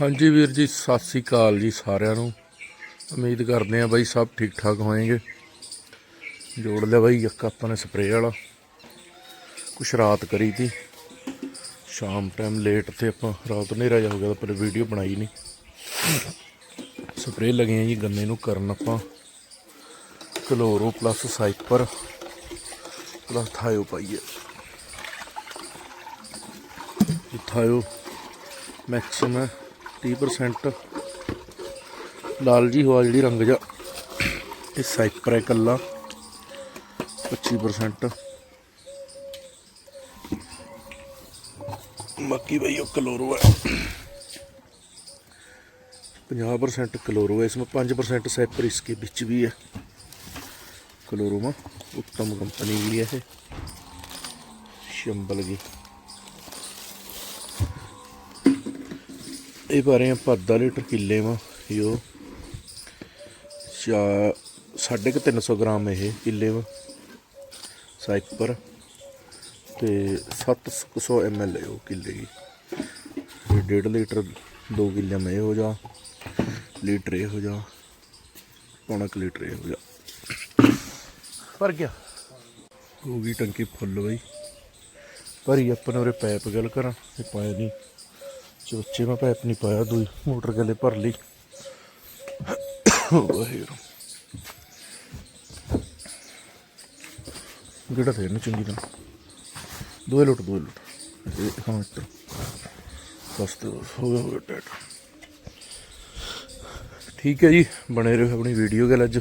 ਹਾਂਜੀ ਵੀਰ ਜੀ, ਸਤਿ ਸ੍ਰੀ ਅਕਾਲ ਜੀ ਸਾਰਿਆਂ ਨੂੰ। ਉਮੀਦ ਕਰਦੇ ਆ ਬਾਈ ਸਭ ਠੀਕ ਠਾਕ ਹੋਏਗੇ। ਜੋੜ ਲਿਆ ਬਾਈ, ਇੱਕ ਆਪਾਂ ਨੇ ਸਪਰੇਅ ਵਾਲਾ। ਕੁਛ ਰਾਤ ਕਰੀ ਤੀ। ਸ਼ਾਮ ਟਾਈਮ ਲੇਟ ਤੇ ਆਪਾਂ, ਰਾਤ ਹਨੇਰਾ ਜਾ ਹੋ ਗਿਆ ਪਰ ਵੀਡੀਓ ਬਣਾਈ ਨਹੀਂ ਸਪਰੇਅ ਲੱਗੇ ਆ ਜੀ ਗੰਨੇ ਨੂੰ ਕਰਨ ਆਪਾਂ। Chloro plus cyper plus thio ਪਾਈਏ। ਥਾਇਓ ਮੈਕਸਿਮਮ 30% ਲਾਲਜੀ ਹੋਆ ਜਿਹੜੀ ਰੰਗ ਜਾ ਇਹ ਸਾਈਪਰ ਹੈ ਕੱਲਾ 25% ਬਾਕੀ ਬਈ ਉਹ ਕਲੋਰੋ ਹੈ। 50% ਕਲੋਰੋ ਹੈ। ਇਸ ਵਿੱਚ 5% ਸਾਈਪਰ ਇਸ ਕੇ ਵਿੱਚ ਵੀ ਹੈ। ਕਲੋਰੋਮਾ ਉੱਤਮ ਕੰਪਨੀ ਵੀ ਹੈ ਇਹ। ਸ਼ੰਬਲ ਦੀ ਇਹ ਪਾ ਰਹੇ ਆਪਾਂ ਅੱਧਾ ਲੀਟਰ ਕਿੱਲੇ ਵਾ ਯੋ ਚਾ ਸਾਢੇ ਕੁ 300 ਗ੍ਰਾਮ ਇਹ ਕਿੱਲੇ ਵਾ ਸਾਈਪਰ ਤੇ 700 ml ਉਹ ਕਿੱਲੇ ਦੀ ਇਹ ਡੇਢ ਲੀਟਰ 2 ਕਿੱਲੇ ਮੈਂ ਇਹ ਹੋ ਜਾ ਲੀਟਰ ਇਹ ਹੋ ਜਾ ਪੌਣਾ ਕੁ ਲੀਟਰ ਇਹ ਹੋ ਜਾ। ਭਰ ਗਿਆ। ਹੋ ਗਈ ਟੰਕੀ ਫੁੱਲ ਬਈ। ਭਰੀ ਆਪਾਂ ਨੇ ਉਰੇ ਪੈਪ ਗੱਲ ਕਰਾਂ ਇਹ ਪਾਇਆ ਨਹੀਂ। ਚੋਚੇ ਮੈਂ ਪੈਪ ਨਹੀਂ ਪਾਇਆ, ਦੂਈ ਮੋਟਰ ਗਲੇ ਭਰ ਲਈ। ਵਾਹਿਗੁਰੂ। ਜਿਹੜਾ ਫੇਰ ਨੂੰ ਚੰਗੀ ਤਰ੍ਹਾਂ। ਦੋਏ ਲੁੱਟ ਦੋਏ ਲੁੱਟ। ਇਹ ਹਾਂ ਇੱਧਰ ਬਸ ਤੇ ਹੋ ਗਿਆ ਹੋ ਗਿਆ, ਟੈਟ। ਠੀਕ ਹੈ ਜੀ, ਬਣੇ ਰਹੋ ਆਪਣੀ ਵੀਡੀਓ ਗੱਲ ਅੱਜ।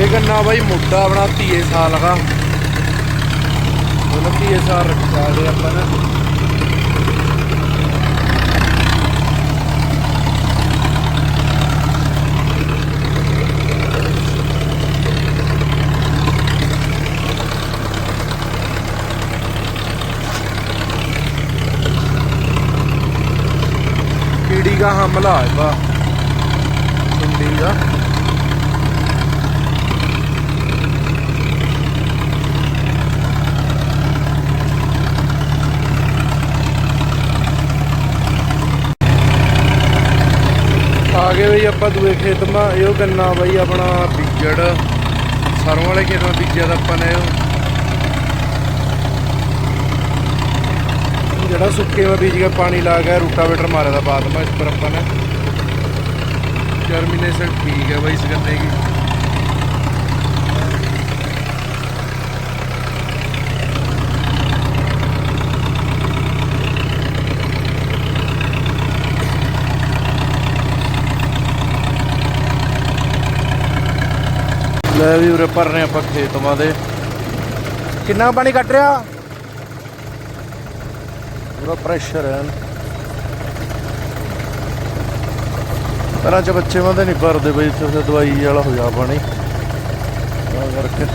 ਇਹ ਗੰਨਾ ਬਾਈ ਮੁੱਦਾ ਆਪਣਾ ਧੀਏ ਸਾਲ ਦਾ। ਉਹ ਧੀਏ ਸਾਲ ਰੱਖਿਆ ਦੇ ਆਪਾਂ ਨੇ। ਕੀੜੀ ਦਾ ਹਮਲਾ ਹੈ ਬਾ? ਸੁੰਡੀ ਦਾ ਆ ਗਏ ਬਈ ਆਪਾਂ ਦੂਏ ਖੇਤ ਮਾ, ਇਹੋ ਗੰਨਾ ਬਈ ਆਪਣਾ ਬੀਜੜ। ਸਰੋਂ ਵਾਲੇ ਖੇਤ ਮਾ ਬੀਜਿਆ ਦਾ ਆਪਾਂ ਨੇ ਜਿਹੜਾ ਸੁੱਕੇ ਮਾ ਬੀਜ ਕੇ ਪਾਣੀ ਲਾ ਕੇ ਰੂਟਾਵੇਟਰ ਮਾਰਿਆ ਦਾ ਬਾਅਦ ਮਾ, ਇਸ ਪਰ ਆਪਾਂ ਨੇ। ਜਰਮੀਨੇਸ਼ਨ ਠੀਕ ਹੈ ਬਾਈ, ਇਸ ਗੰਨੇ ਦੀ। ਲੈ ਵੀ ਉਰੇ ਭਰ ਰਹੇ ਆਪਾਂ ਖੇਤਵਾਂ ਦੇ। ਕਿੰਨਾ ਪਾਣੀ ਕੱਟ ਰਿਹਾ? ਪੂਰਾ ਪ੍ਰੈਸ਼ਰ ਹੈ। ਪਹਿਲਾਂ ਚ ਬੱਚੇ ਵਾਂਦੇ ਨਹੀਂ ਭਰਦੇ ਬਈ ਇੱਥੇ ਦਵਾਈ ਵਾਲਾ ਹੋ ਜਾ ਪਾਣੀ। ਤਾਂ ਕਰਕੇ।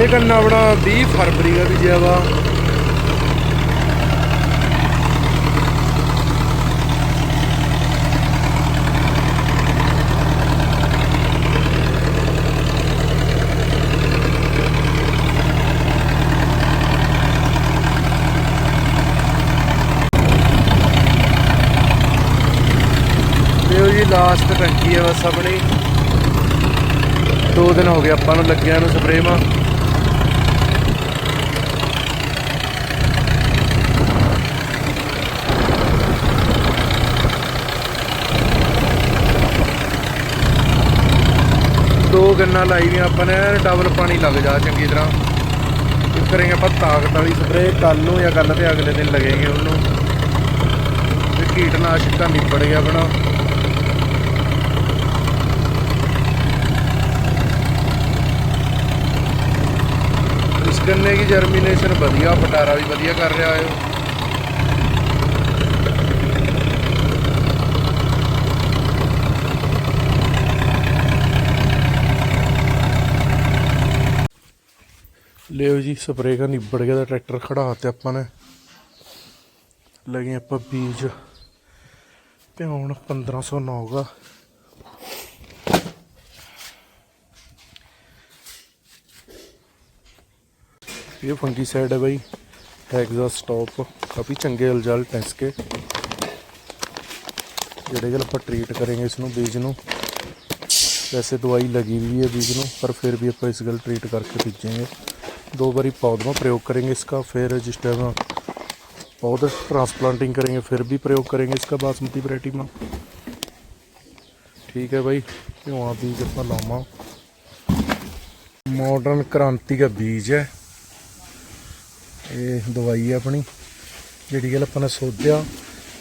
ਇਹ ਕੰਨਾ ਆਪਣਾ 20 ਫਰਵਰੀ ਦਾ ਵੀ ਵਾ। ਲਾਸਟ ਟੰਕੀ ਹੈ ਬਸ ਆਪਣੀ। ਦੋ ਦਿਨ ਹੋ ਗਏ ਆਪਾਂ ਨੂੰ ਲੱਗਿਆ ਨੂੰ ਸਪਰੇਅ ਮਾ ਦੋ ਗੰਨਾ ਲਾਈ ਵੀ ਆਪਾਂ ਨੇ, ਐਨ ਡਬਲ ਪਾਣੀ ਲੱਗ ਜਾ ਚੰਗੀ ਤਰ੍ਹਾਂ। ਇਸ ਕਰਾਂਗੇ ਆਪਾਂ ਤਾਕਤ ਵਾਲੀ ਸਪਰੇਅ ਕੱਲ ਨੂੰ ਜਾਂ ਕੱਲ ਤੇ ਅਗਲੇ ਦਿਨ ਲੱਗੇਗੇ ਉਹਨੂੰ। ਤੇ ਕੀਟਨਾਸ਼ਕ ਤਾਂ ਨਿਬੜ ਗਿਆ ਆਪਣਾ। ਗੰਨੇ ਦੀ ਜਰਮੀਨੇਸ਼ਨ ਵਧੀਆ ਪਟਾਰਾ ਵੀ ਵਧੀਆ ਕਰ ਰਿਹਾ ਹੈ ਲਿਓ ਜੀ ਸਪਰੇ ਕਰਨ ਨਿਬੜ ਗਿਆ ਦਾ ਟਰੈਕਟਰ ਖੜਾ ਤੇ ਆਪਾਂ ਨੇ। ਲੱਗੇ ਆਪਾਂ ਬੀਜ। ਤੇ ਹੁਣ 1509 ਦਾ ਇਹ ਫੰਗੀਸਾਈਡ ਹੈ ਬਾਈ ਹੈਗਜ਼ਾ ਸਟਾਪ ਕਾਫੀ ਚੰਗੇ ਰਿਜ਼ਲਟ ਹੈ ਇਸਕੇ ਜਿਹੜੇ ਜਲ ਆਪਾਂ ਟ੍ਰੀਟ ਕਰਾਂਗੇ ਇਸ ਨੂੰ ਬੀਜ ਨੂੰ ਵੈਸੇ ਦਵਾਈ लगी हुई है बीज ਨੂੰ ਪਰ ਫਿਰ ਵੀ ਆਪਾਂ ਇਸ ਗੱਲ ਟ੍ਰੀਟ ਕਰਕੇ ਬੀਜਾਂਗੇ दो बारी पौध में प्रयोग करेंगे इसका फिर जिस टाइम पौध ट्रांसप्लांटिंग करेंगे फिर भी प्रयोग करेंगे इसका बासमती वरायटी में ठीक है भाई क्यों बीज अपना लावा मॉडर्न क्रांति का बीज है ਇਹ ਦਵਾਈ ਹੈ ਆਪਣੀ, ਜਿਹੜੀ ਗੱਲ ਆਪਾਂ ਨੇ ਸੋਧਿਆ,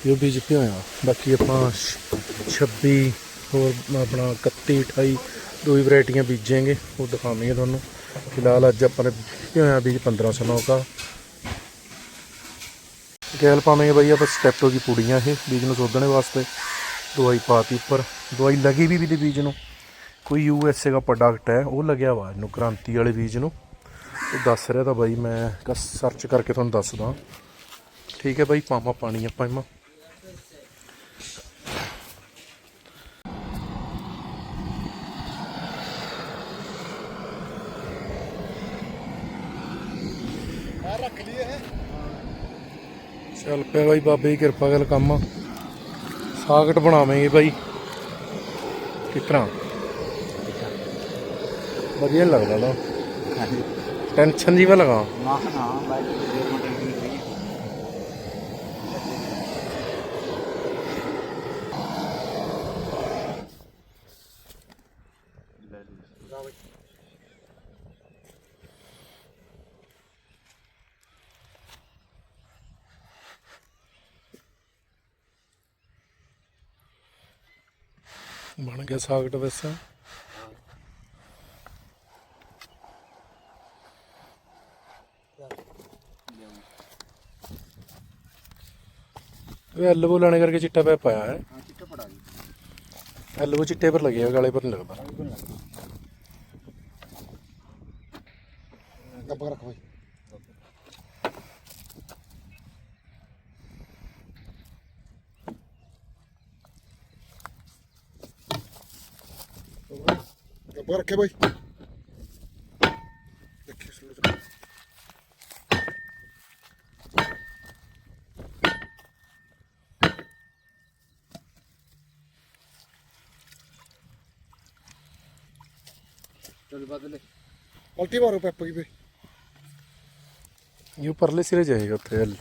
ਇਹ ਬੀਜ ਭਿਓਇਆ ਬਾਕੀ ਆਪਾਂ 26 ਹੋਰ ਆਪਣਾ 31 28 ਦੋ ਹੀ ਵੈਰਾਈਟੀਆਂ ਬੀਜਾਂਗੇ, ਉਹ ਦਿਖਾਵਾਂਗੇ ਤੁਹਾਨੂੰ। ਫਿਲਹਾਲ ਅੱਜ ਆਪਾਂ ਨੇ ਭਿਓਇਆ ਬੀਜ 1509 ਦਾ ਗੈਲ ਪਾਵਾਂਗੇ ਬਾਈ, ਆਪਾਂ ਸਟੈਪਟੋ ਦੀ ਪੁੜੀਆਂ ਇਹ, ਬੀਜ ਨੂੰ ਸੋਧਣ ਵਾਸਤੇ। ਦਵਾਈ ਪਾਤੀ ਉੱਪਰ। ਦਵਾਈ ਲੱਗੀ ਵੀ ਵੀ ਦੇ ਬੀਜ ਨੂੰ। ਕੋਈ ਯੂ ਐਸ ਏ ਦਾ ਪ੍ਰੋਡਕਟ ਹੈ, ਉਹ ਲੱਗਿਆ ਵਾ, ਇਹਨੂੰ ਕ੍ਰਾਂਤੀ ਵਾਲੇ ਬੀਜ ਨੂੰ। ਉਹ ਦੱਸ ਰਿਹਾ ਤਾਂ ਬਾਈ ਮੈਂ ਸਰਚ ਕਰਕੇ ਤੁਹਾਨੂੰ ਦੱਸਦਾ। ਠੀਕ ਹੈ ਬਾਈ ਪਾਵਾਂ ਪਾਣੀ ਲਈਏ ਹੈ ਚੱਲ ਪਿਆ ਬਾਈ ਬਾਬੇ ਦੀ ਕਿਰਪਾ ਗੱਲ ਕੰਮ। ਸਾਗਟ ਬਣਾਵਾਂਗੇ ਬਾਈ। ਕਿਸ ਤਰ੍ਹਾਂ? ਵਧੀਆ ਲੱਗਦਾ ਨਾ। ਟੈਨਸ਼ਨ ਜੀ ਵਾ ਲਗਾ ਨਾ ਨਾ ਬਾਈ ਦੇ ਮਟਰ ਦੀ ਰਹੀ ਬਣ ਗਿਆ ਸਾਗਟ ਵੈਸੇ ਇਹ ਐਲਬੋ ਲੈਣੇ ਕਰਕੇ ਚਿੱਟਾ ਪੈ ਪਾਇਆ ਹੈ। ਹਾਂ ਚਿੱਟਾ ਪੜਾ ਜੀ ਐਲਬੋ ਚਿੱਟੇ ਪਰ ਲੱਗਿਆ ਗਾਲੇ ਪਰ ਨਹੀਂ ਲੱਗਦਾ। ਡੱਬਾ ਰੱਖ ਬਾਈ। ਡੱਬਾ ਰੱਖੇ ਬਾਈ ਦੇਖੀ ਸਲੋ ਪਰਲੇ ਸਿਰੇ ਜਾਏਗਾ ਉੱਥੇ ਐਲ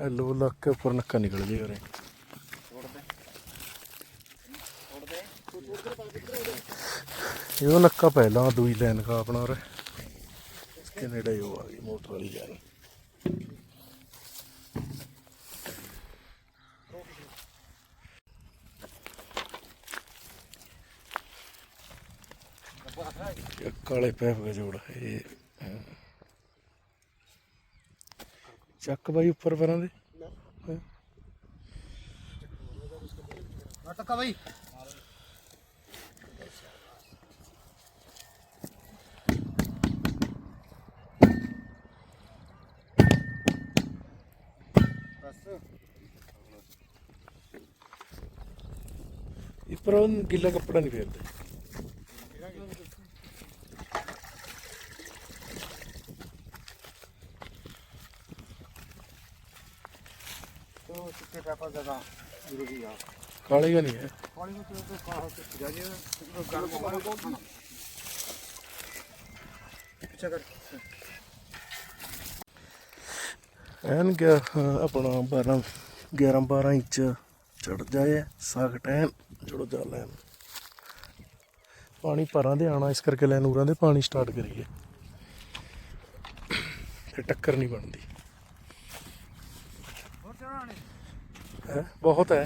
ਐਲੋ ਲੱਗ ਕੇ ਉੱਪਰ ਨੱਕਾ ਨਿਕਲ ਜੇ ਉਰੇ। ਇਹ ਨੱਕਾ ਪਹਿਲਾਂ ਦੂਈ ਲੈਣ ਦਾ ਆਪਣਾ ਉਰੇ। ਕੈਨੇਡਾ ਹੀ ਹੋ ਆ ਗਈ ਮੋਟਰ ਵਾਲੀ ਜਾਨੀ काले पैप का जोड़ है ये ਚੱਕ ਬਾਈ ਉੱਪਰ ਪਰਾਂ ਦੇ नाटक का भाई ਉੱਪਰ ਉਹ ਗਿੱਲਾ ਕੱਪੜਾ ਨਹੀਂ ਫੇਰਦੇ ਜਗ੍ਹਾ ਜ਼ਰੂਰੀ ਕਾਲੀ ਗੱਲ ਹੈ? ਕਾਲੀ ਨੂੰ ਕਿਉਂ ਕਾਹ ਤੇ ਜਾਈਏ ਗੱਲ ਮੋਬਾਈਲ ਪਿੱਛੇ ਕਰ। ਐਨ ਗਿਆ ਆਪਣਾ 12 11 12 ਇੰਚ ਚੜ ਜਾਏ ਸਾਖਟ ਐਨ ਜੜੋ ਜਾ ਲੈਣ। ਪਾਣੀ ਪਰਾਂ ਦੇ ਆਣਾ ਇਸ ਕਰਕੇ ਲੈਨੂਰਾਂ ਦੇ ਪਾਣੀ ਸਟਾਰਟ ਕਰੀਏ। ਤੇ ਟੱਕਰ ਨਹੀਂ ਬਣਦੀ। ਹੈ ਬਹੁਤ ਹੈ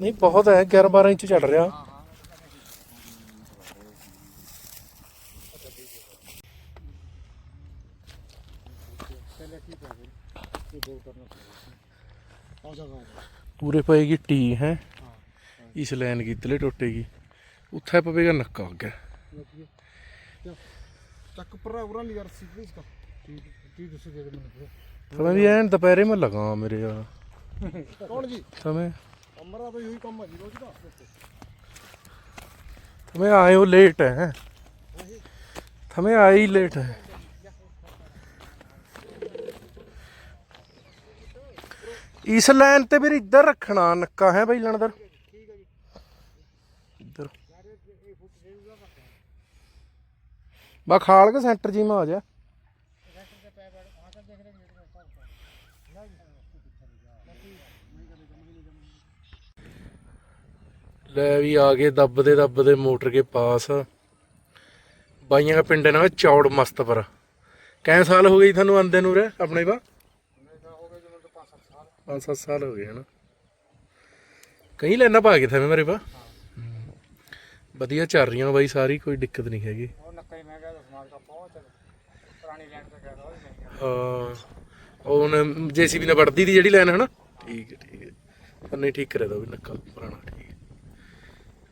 ਨਹੀਂ ਬਹੁਤ ਹੈ 11 12 ਇੰਚ ਚੜ ਰਿਹਾ आ जाएगा ਪੂਰੇ ਪਏਗੀ ਟੀ ਹੈ ਇਸ ਲਾਈਨ ਕੀ ਤਲੇ ਟੁੱਟੇਗੀ ਉੱਥੇ ਪਵੇਗਾ ਨੱਕਾ ਅੱਗੇ ਚੱਕ ਪਰਾ ਉਰਾ ਨਹੀਂ ਯਾਰ ਸੀਟ ਇਸ ਦਾ ਠੀਕ ਠੀਕ ਤੁਸੀਂ ਦੇ ਦੇ ਮੈਨੂੰ ਸਮੇਂ ਵੀ ਐਨ ਦੁਪਹਿਰੇ ਮੈਂ ਲਗਾ ਮੇਰੇ ਯਾਰ। ਕੌਣ ਜੀ? ਸਮੇਂ। ਅਮਰਾ ਤਾਂ ਇਹੀ ਕੰਮ ਹੈ ਜੀ ਰੋਜ਼ ਦਾ ਤਮੇ ਆਏ ਹੋ ਲੇਟ ਹੈ। ਤਮੇ ਆਏ ਲੇਟ ਹੈ। ਇਸ ਲਾਈਨ ਤੇ ਫਿਰ ਇੱਧਰ ਰੱਖਣਾ ਨੱਕਾ ਹੈ ਬਈ ਲਣਦਰ। ਇੱਧਰ। ਬਾ ਸੈਂਟਰ ਜੀ ਮਾ ਆ ਜਾ। ਲੈ ਵੀ ਆ ਗਏ ਦੱਬਦੇ ਦੱਬਦੇ ਮੋਟਰ ਕੇ ਪਾਸ। ਬਾਈਆਂ ਦਾ ਪਿੰਡ ਨਾਲ ਚੌੜ ਮਸਤ ਪਰ ਕੈ ਸਾਲ ਹੋ ਜੀ ਤੁਹਾਨੂੰ ਆਂਦੇ ਨੂੰ ਰੇ ਆਪਣੇ ਪੰਜ ਸੱਤ ਸਾਲ ਹੋ ਗਏ ਹਨ। ਕਈ ਲੈਣਾ ਪਾ ਕੇ ਥਾ ਮੇਰੇ ਵਾ ਵਧੀਆ ਚੱਲ ਰਹੀਆਂ ਬਾਈ ਸਾਰੀ ਕੋਈ ਦਿੱਕਤ ਨਹੀਂ ਹੈਗੀ। ਉਹ ਨੱਕਾ ਹੀ ਮੈਂ ਗਿਆ ਸਮਾਜ ਦਾ ਪਹੁੰਚ ਪੁਰਾਣੀ ਲੈਂਡ ਤੇ ਗਿਆ ਉਹ ਨਹੀਂ। ਹਾਂ ਉਹ ਜੀਸੀਬੀ ਨੇ ਵੜਦੀ ਦੀ ਜਿਹੜੀ ਲਾਈਨ ਹੈ ਨਾ ਠੀਕ ਹੈ ਠੀਕ ਹੈ। ਨਹੀਂ ਠੀਕ ਕਰਿਆ ਦਾ ਵੀ ਨੱਕਾ ਪੁਰਾਣਾ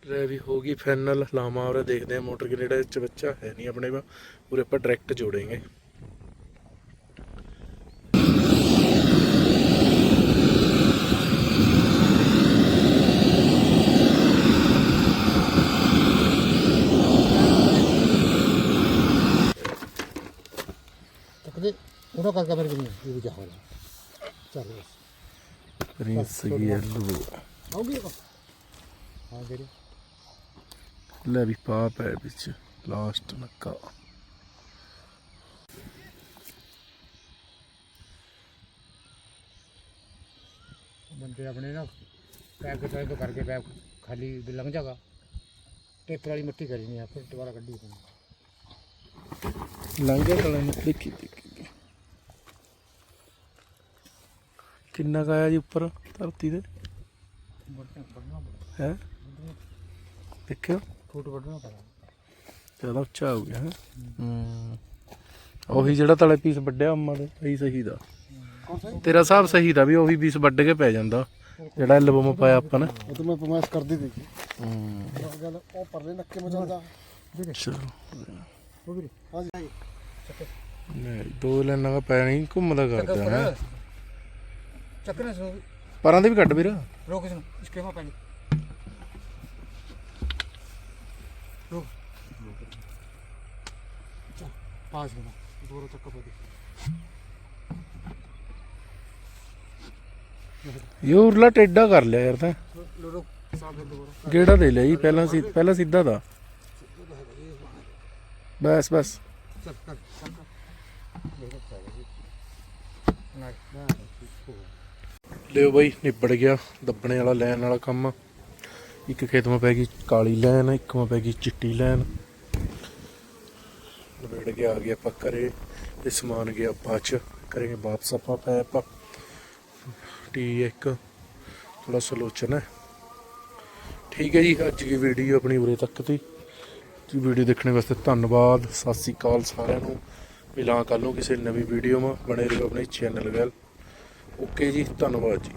ਲੈ ਵੀ ਹੋ ਗਈ ਫਾਈਨਲ ਲਾਮਾ ਔਰ ਦੇਖਦੇ ਆ ਮੋਟਰ ਗ੍ਰੇਡ ਚ ਬੱਚਾ ਹੈ ਨਹੀਂ ਆਪਣੇ ਪਾ ਪੂਰੇ ਆਪਾਂ ਡਾਇਰੈਕਟ ਜੋੜेंगे ਤੱਕਦੇ ਉਹਦਾ ਕਰਕੇ ਮੇਰੇ ਕੋਲ ਨਹੀਂ ਇਹ ਜਾ ਹੋ ਰਿਹਾ ਚੱਲ ਬਸ ਪ੍ਰਿੰਸ ਯੈਲੋ ਆਉਗੀ ਹਾਂ ਜਿਹੜੀ ਲੈ ਵੀ ਪਾਪ ਹੈ ਵਿੱਚ। ਲਾਸਟ ਨੱਕਾ ਬੰਦੇ ਆਪਣੇ ਨਾ ਪੈਪ ਕਿਤੇ ਤੋਂ ਕਰਕੇ ਪੈਪ ਖਾਲੀ ਵੀ ਲੰਘ ਜਾਗਾ। ਟੇਪਰ ਵਾਲੀ ਮਿੱਟੀ ਕਰੀ ਨਹੀਂ ਆ ਫਿਰ ਦੁਬਾਰਾ ਕੱਢੀ ਤੂੰ ਲੰਘਿਆ ਤਲੇ ਨੂੰ ਦੇਖੀ ਦੇਖੀ। ਕਿੰਨਾ ਕੁ ਆਇਆ ਜੀ ਉੱਪਰ ਧਰਤੀ ਦੇ ਹੈ? ਦੇਖਿਓ। ਫੁੱਟ ਵੱਢਣਾ ਪੈਣਾ। ਜ਼ਿਆਦਾ ਉੱਚਾ ਹੋ ਗਿਆ। ਹੈ। ਹੂੰ ਉਹੀ ਜਿਹੜਾ ਤਲੇ ਪੀਸ ਵੱਡਿਆ ਅੰਮਾ ਦੇ ਸਹੀ ਸਹੀ ਦਾ। ਸਾ ਤੇਰਾ ਹਿਸਾਬ ਸਹੀ ਦਾ ਵੀ ਉਹੀ ਪੀਸ ਵੱਢ ਕੇ ਪੈ ਜਾਂਦਾ। ਜਿਹੜਾ ਐਲਬਮ ਪਾਇਆ ਆਪਾਂ ਨੇ। ਉਹ ਤਾਂ ਮੈਂ ਪਮਾਸ ਕਰ ਦਿੱਤੀ ਸੀ। ਹੂੰ। ਉਹ ਗੱਲ ਉਹ ਪਰਲੇ ਨੱਕੇ ਮੇ ਚੱਲਦਾ ਚਲੋ ਉਹ ਵੀਰੇ ਹਾਂ ਜੀ। ਨਹੀਂ ਦੋ ਲੈਣਾ ਦਾ ਪੈ ਨਹੀਂ ਘੁੰਮਦਾ ਕਰਦਾ ਹੈ। ਚੱਕਰ ਸੁਣ ਪਰਾਂ ਦੇ ਵੀ ਕੱਢ ਵੀਰ। ਰੋਕ ਇਸ ਨੂੰ ਇਸਕੇ ਮਾ ਪਾਣੀ ਇਹ ਉਰਲਾ ਟੇਡਾ ਕਰ ਲਿਆ ਯਾਰ ਤਾਂ ਲੋ ਗੇੜਾ ਦੇ ਲਿਆ ਜੀ ਪਹਿਲਾਂ ਸੀ ਪਹਿਲਾਂ ਸਿੱਧਾ ਦਾ ਬਸ ਬਸ ਚੱਲ ਕਰ ਚੱਲ ਕਰ ਦੇਖੋ ਚਾਹੀਏ ਨਾ ਨਾ ਲਿਓ ਬਾਈ ਨਿਬੜ ਗਿਆ ਦੱਬਣੇ ਵਾਲਾ ਲੈਣ ਵਾਲਾ ਕੰਮ ਇੱਕ ਖੇਤ ਮਾ ਪੈ ਗਈ ਕਾਲੀ ਲੈਨ, ਇੱਕ ਮਾ ਪੈ ਗਈ ਚਿੱਟੀ ਲੈਨ। ਨਿਬੜ ਗਿਆ, ਆ ਗਿਆ ਆਪਾਂ ਘਰੇ ਤੇ ਸਮਾਨ ਗਿਆ ਬਾਅਦ ਚ। ਕਰਾਂਗੇ ਵਾਪਸ ਆਪਾਂ ਪੈਪ ਟੀ ਇੱਕ ਥੋੜਾ ਸਲੋਚਨ ਹੈ। ਠੀਕ ਹੈ ਜੀ, ਅੱਜ ਦੀ ਵੀਡੀਓ ਆਪਣੀ ਉਰੇ ਤੱਕ ਦੀ ਜੀ ਵੀਡੀਓ ਦੇਖਣ ਵਾਸਤੇ ਧੰਨਵਾਦ। ਸਤਿ ਸ੍ਰੀ ਅਕਾਲ ਸਾਰਿਆਂ ਨੂੰ। ਮਿਲਾਂ ਕੱਲ ਨੂੰ ਕਿਸੇ ਨਵੀਂ ਵੀਡੀਓ ਮਾ। ਬਣੇ ਰਹੋ ਆਪਣੇ ਚੈਨਲ ਵੱਲ। ਓਕੇ ਜੀ, ਧੰਨਵਾਦ ਜੀ।